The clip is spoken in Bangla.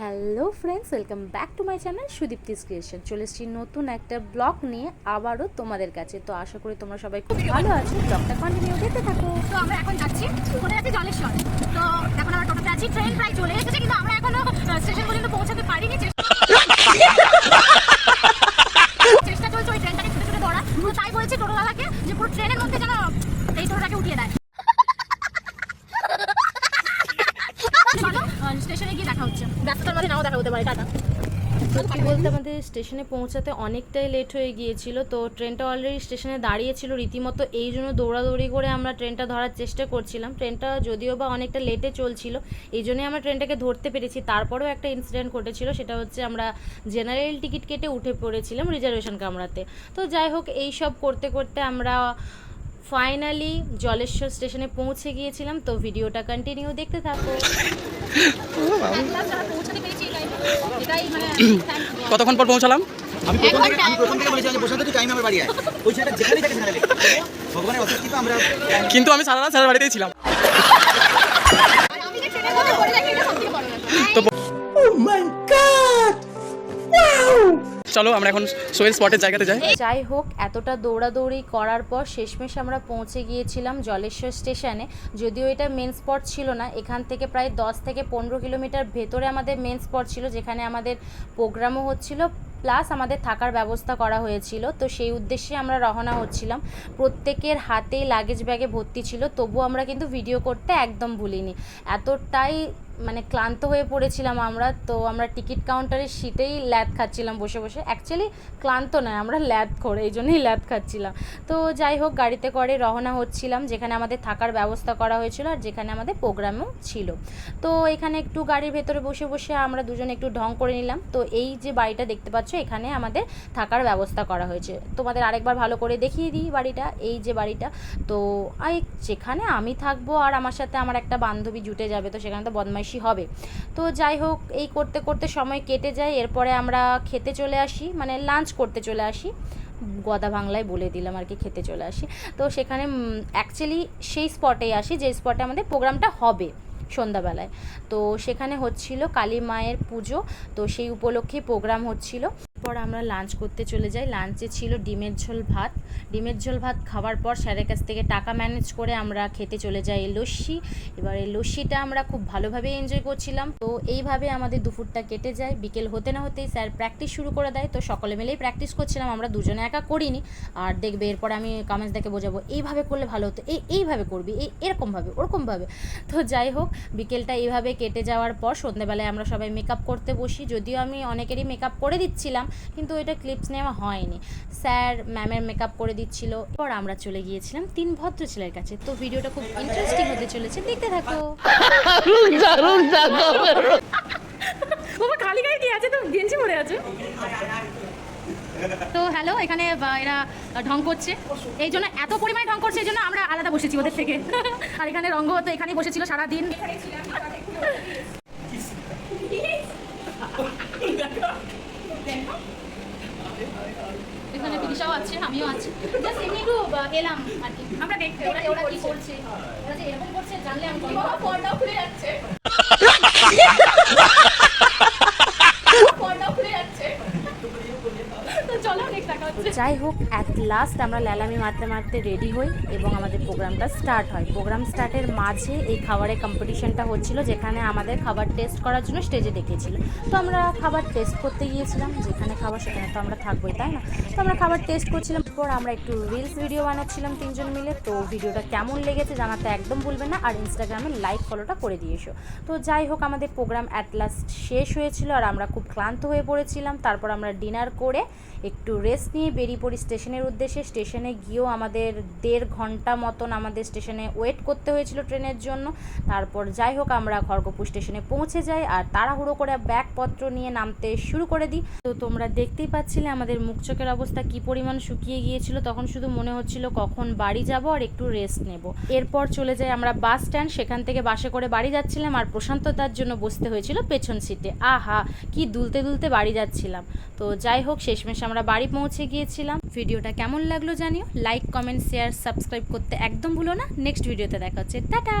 Hello friends welcome back to my channel Sudipti's creation চলে এসেছি নতুন একটা ব্লগ নিয়ে আবারও তোমাদের কাছে। তো আশা করি তোমরা সবাই খুব ভালো আছো। ব্লগটা কন্টিনিউ দেখতে থাকো। তো আমরা এখন যাচ্ছি কোথায় যাচ্ছি জলেশ্বর। তো এখন আমরা টোটোতে আছি ট্রেন প্রায় চলে এসেছে, কিন্তু আমরা এখনও স্টেশন পর্যন্ত পৌঁছাতে পারিনি। চেষ্টা চলছে ওই ট্রেনটাকে ছুটে ছুটে ধরা তাই বলেছি টোটোওয়ালাকে যে পুরো ট্রেনের মধ্যে যেন এই টোটোটাকে উঠিয়ে দেয়। সত্যি বলতে আমাদের স্টেশনে পৌঁছাতে অনেকটাই লেট হয়ে গিয়েছিল, তো ট্রেনটা অলরেডি স্টেশনে দাঁড়িয়েছিল, রীতিমতো এই জন্য দৌড়াদৌড়ি করে আমরা ট্রেনটা ধরার চেষ্টা করছিলাম। ট্রেনটা যদিও বা অনেকটা লেটে চলছিল, এই জন্যই আমরা ট্রেনটাকে ধরতে পেরেছি। তারপরেও একটা ইনসিডেন্ট ঘটেছিল, সেটা হচ্ছে আমরা জেনারেল টিকিট কেটে উঠে পড়েছিলাম রিজার্ভেশন কামরাতে। তো যাই হোক, এই সব করতে করতে আমরা ফাইনালি জলেশ্বর স্টেশনে পৌঁছে গিয়েছিলাম তো ভিডিওটা কন্টিনিউ দেখতে থাকো. কতক্ষণ পর পৌঁছালাম? আমি প্রথম থেকে আমি প্রথম থেকে বলেছিলাম যে বসন্ত তুই টাইম আমার বাড়ি আয়। ওই ছেলেটা যেখানেই থাকে সেখানে ভগবানের আমরা কিন্তু আমি সারা রাত স্যারের বাড়িতেই ছিলাম। আর চলো, আমরা এখন সোয়েল স্পটের জায়গাতে যাই। যাই হোক, এতটা দৌড়াদৌড়ি করার পর শেষমেশ আমরা পৌঁছে গিয়েছিলাম জলেশ্বর স্টেশনে। যদিও এটা মেন স্পট ছিল না, এখান থেকে প্রায় দশ থেকে পনেরো কিলোমিটার ভেতরে আমাদের মেন স্পট ছিল, যেখানে আমাদের প্রোগ্রামও হচ্ছিল প্লাস আমাদের থাকার ব্যবস্থা করা হয়েছিল। তো সেই উদ্দেশ্যে আমরা রওনা হচ্ছিলাম। প্রত্যেকের হাতেই লাগেজ ব্যাগে ভর্তি ছিল, তবুও আমরা কিন্তু ভিডিও করতে একদম ভুলিনি। এতটাই মানে ক্লান্ত হয়ে পড়েছিলাম আমরা, তো আমরা টিকিট কাউন্টারের সিটেই ল্যাদ খাচ্ছিলাম বসে বসে। অ্যাকচুয়ালি ক্লান্ত নয়, আমরা ল্যাদ করে, এই জন্যই ল্যাদ খাচ্ছিলাম। তো যাই হোক, গাড়িতে করে রওনা হচ্ছিলাম, যেখানে আমাদের থাকার ব্যবস্থা করা হয়েছিল আর যেখানে আমাদের প্রোগ্রামও ছিল। তো এখানে একটু গাড়ির ভেতরে বসে বসে আমরা দুজনে একটু ঢং করে নিলাম। তো এই যে বাড়িটা দেখতে পাচ্ছ, এখানে আমাদের থাকার ব্যবস্থা করা হয়েছে। তোমাদের আরেকবার ভালো করে দেখিয়ে দিই বাড়িটা, এই যে বাড়িটা। তো যেখানে আমি থাকব আর আমার সাথে আমার একটা বান্ধবী জুটে যাবে, তো সেখানে তো বদমাইশি হবে। তো যাই হোক, এই করতে করতে সময় কেটে যায়, এরপরে আমরা খেতে চলে আসি মানে লাঞ্চ করতে চলে আসি। গদা বাংলায় বলে দিলাম আর কি, খেতে চলে আসি। তো সেখানে অ্যাকচুয়ালি সেই স্পটেই আসি, যে স্পটে আমাদের প্রোগ্রামটা হবে সন্ধ্যাবেলায়। তো সেখানে হচ্ছিল কালী মায়ের পুজো, তো সেই উপলক্ষে প্রোগ্রাম হচ্ছিল। পর আমরা লাঞ্চ করতে চলে যাই। লাঞ্চে ছিল ডিমের ঝোল ভাত। ডিমের ঝোল ভাত খাওয়ার পর স্যারের কাছ থেকে টাকা ম্যানেজ করে আমরা খেতে চলে যাই এই লস্যি। এবার এই লস্যিটা আমরা খুব ভালোভাবে এনজয় করছিলাম। তো এইভাবে আমাদের দুপুরটা কেটে যায়। বিকেল হতে না হতেই স্যার প্র্যাকটিস শুরু করে দেয়। তো সকলে মিলেই প্র্যাকটিস করছিলাম। আমরা দুজনে একা করিনি। আর দেখবে এরপর আমি কামেন্টস দেখে বোঝাবো, এইভাবে করলে ভালো হতো। এই, এইভাবে করবি। এই, এরকমভাবে, ওরকমভাবে। তো যাই হোক, বিকেলটা এইভাবে কেটে যাওয়ার পর সন্ধ্যেবেলায় আমরা সবাই মেকআপ করতে বসি। যদিও আমি অনেকেরই মেকআপ করে দিচ্ছিলাম। কিন্তু এটা ক্লিপস নেওয়া হয়নি। স্যার ম্যামের মেকআপ করে দিচ্ছিল। পর আমরা চলে গিয়েছিলাম তিন ভদ্র ছেলের কাছে। তো ভিডিওটা খুব ইন্টারেস্টিং হতে চলেছে। দেখতে থাকো। বাবা খালি গায়ে কি আছে? তো গেঞ্জি পরে আছে। তো হ্যালো এখানে এরা ঢং করছে। এই জন্য এত পরিমাণে ঢং করছে এই জন্য আমরা আলাদা বসেছি ওদের থেকে। আর এখানে রঙ্গ তো এখানেই বসেছিল সারা আর কি। আমরা দেখতে ওরা ওরা কি করছে? ওরা যে এরকম করছে জানলে আমি যাচ্ছে। পর্দাও খুলে যাচ্ছে। তো চলো নেক্সট দেখা হচ্ছে। যাই হোক অ্যাট লাস্ট আমরা ল্যালামি মারতে মারতে রেডি হই এবং আমাদের প্রোগ্রামটা স্টার্ট হয়। প্রোগ্রাম স্টার্টের মাঝে এই খাবারের কম্পিটিশনটা হচ্ছিল যেখানে আমাদের খাবার টেস্ট করার জন্য স্টেজে ডেকেছিল তো আমরা খাবার টেস্ট করতে গিয়েছিলাম। যেখানে খাবার সেখানে তো আমরা থাকবোই তাই না? তো আমরা খাবার টেস্ট করছিলাম। পর আমরা একটু রিলস ভিডিও বানাচ্ছিলাম তিনজন মিলে। তো ভিডিওটা কেমন লেগেছে জানাতে একদম ভুলবেন না। আর ইনস্টাগ্রামে লাইক ফলোটা করে দিয়ে এসো। তো যাই হোক, আমাদের প্রোগ্রাম অ্যাট লাস্ট শেষ হয়েছিল আর আমরা খুব ক্লান্ত হয়ে পড়েছিলাম। তারপর আমরা ডিনার করে একটু রেস্ট নিয়ে বেরিয়ে পড়ি স্টেশনের উদ্দেশ্যে। স্টেশনে গিয়েও আমাদের দেড় ঘণ্টা মতন আমাদের স্টেশনে ওয়েট করতে হয়েছিল ট্রেনের জন্য। তারপর যাই হোক, আমরা খড়গপুর স্টেশনে পৌঁছে যাই আর তাড়াহুড়ো করে ব্যাগপত্র নিয়ে নামতে শুরু করে দিই। তো তোমরা দেখতেই পাচ্ছিলে আমাদের মুখ চোখের অবস্থা কী পরিমাণ শুকিয়ে গিয়েছিল তখন শুধু মনে হচ্ছিল কখন বাড়ি যাব আর একটু রেস্ট নেব। এরপর চলে যাই আমরা বাস স্ট্যান্ড সেখান থেকে বাসে করে বাড়ি যাচ্ছিলাম আর প্রশান্ত তার জন্য বসতে হয়েছিল পেছন সিটে আহা, কি দুলতে দুলতে বাড়ি যাচ্ছিলাম। তো যাই হোক, শেষমেশ আমরা বাড়ি পৌঁছে গিয়েছিলাম। ভিডিওটা কেমন লাগল জানিও? লাইক কমেন্ট শেয়ার সাবস্ক্রাইব করতে একদম ভুলো না। নেক্সট ভিডিওতে দেখা হচ্ছে। টাটা!